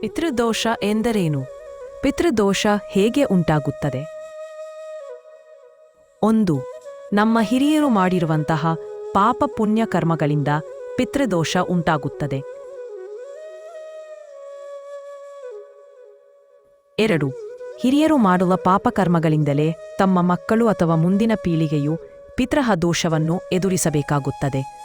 ಪಿತೃದೋಷ ಎಂದರೇನು? ಪಿತೃದೋಷ ಹೇಗೆ ಉಂಟಾಗುತ್ತದೆ? ಒಂದು, ನಮ್ಮ ಹಿರಿಯರು ಮಾಡಿರುವಂತಹ ಪಾಪ ಪುಣ್ಯ ಕರ್ಮಗಳಿಂದ ಪಿತೃದೋಷ ಉಂಟಾಗುತ್ತದೆ. ಎರಡು, ಹಿರಿಯರು ಮಾಡುವ ಪಾಪಕರ್ಮಗಳಿಂದಲೇ ತಮ್ಮ ಮಕ್ಕಳು ಅಥವಾ ಮುಂದಿನ ಪೀಳಿಗೆಯು ಪಿತೃಹ ದೋಷವನ್ನು ಎದುರಿಸಬೇಕಾಗುತ್ತದೆ.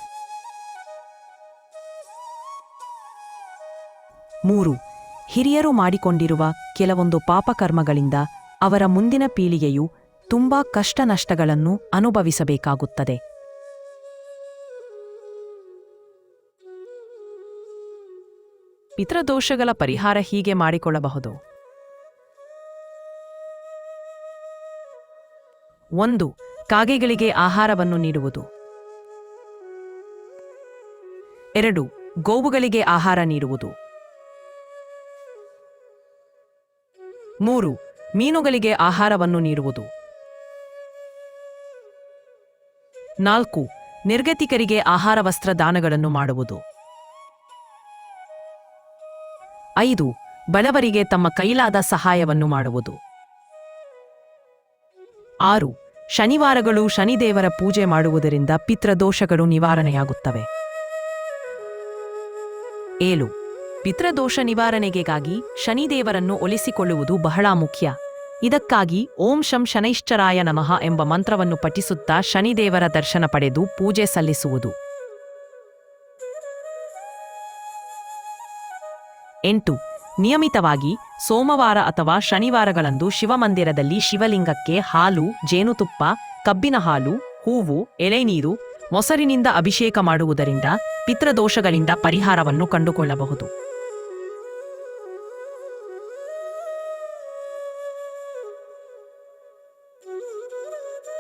ಮೂರು ಹಿರಿಯರು ಮಾಡಿಕೊಂಡಿರುವ ಕೆಲವೊಂದು ಪಾಪಕರ್ಮಗಳಿಂದ ಅವರ ಮುಂದಿನ ಪೀಳಿಗೆಯು ತುಂಬಾ ಕಷ್ಟನಷ್ಟಗಳನ್ನು ಅನುಭವಿಸಬೇಕಾಗುತ್ತದೆ. ಪಿತೃದೋಷಗಳ ಪರಿಹಾರ ಹೀಗೆ ಮಾಡಿಕೊಳ್ಳಬಹುದು. ಒಂದು, ಕಾಗೆಗಳಿಗೆ ಆಹಾರವನ್ನು ನೀಡುವುದು. ಎರಡು, ಗೋವುಗಳಿಗೆ ಆಹಾರ ನೀಡುವುದು. ಮೂರು, ಮೀನುಗಳಿಗೆ ಆಹಾರವನ್ನು ನೀಡುವುದು. ನಾಲ್ಕು, ನಿರ್ಗತಿಕರಿಗೆ ಆಹಾರ ವಸ್ತ್ರ ದಾನಗಳನ್ನು ಮಾಡುವುದು. ಐದು, ಬಡವರಿಗೆ ತಮ್ಮ ಕೈಲಾದ ಸಹಾಯವನ್ನು ಮಾಡುವುದು. ಆರು, ಶನಿವಾರಗಳು ಶನಿದೇವರ ಪೂಜೆ ಮಾಡುವುದರಿಂದ ಪಿತೃದೋಷಗಳು ನಿವಾರಣೆಯಾಗುತ್ತವೆ. ಏಳು ಪಿತೃದೋಷ ನಿವಾರಣೆಗೆಗಾಗಿ ಶನಿದೇವರನ್ನು ಒಲಿಸಿಕೊಳ್ಳುವುದು ಬಹಳ ಮುಖ್ಯ. ಇದಕ್ಕಾಗಿ ಓಂ ಶಂ ಶನೈಶ್ಚರಾಯ ನಮಃ ಎಂಬ ಮಂತ್ರವನ್ನು ಪಠಿಸುತ್ತಾ ಶನಿದೇವರ ದರ್ಶನ ಪಡೆದು ಪೂಜೆ ಸಲ್ಲಿಸುವುದು. ಎಂಟು. ನಿಯಮಿತವಾಗಿ ಸೋಮವಾರ ಅಥವಾ ಶನಿವಾರಗಳಂದು ಶಿವಮಂದಿರದಲ್ಲಿ ಶಿವಲಿಂಗಕ್ಕೆ ಹಾಲು, ಜೇನುತುಪ್ಪ, ಕಬ್ಬಿನ ಹಾಲು, ಹೂವು ಎಳೆನೀರು ಮೊಸರಿನಿಂದ ಅಭಿಷೇಕ ಮಾಡುವುದರಿಂದ ಪಿತೃದೋಷಗಳಿಂದ ಪರಿಹಾರವನ್ನು ಕಂಡುಕೊಳ್ಳಬಹುದು.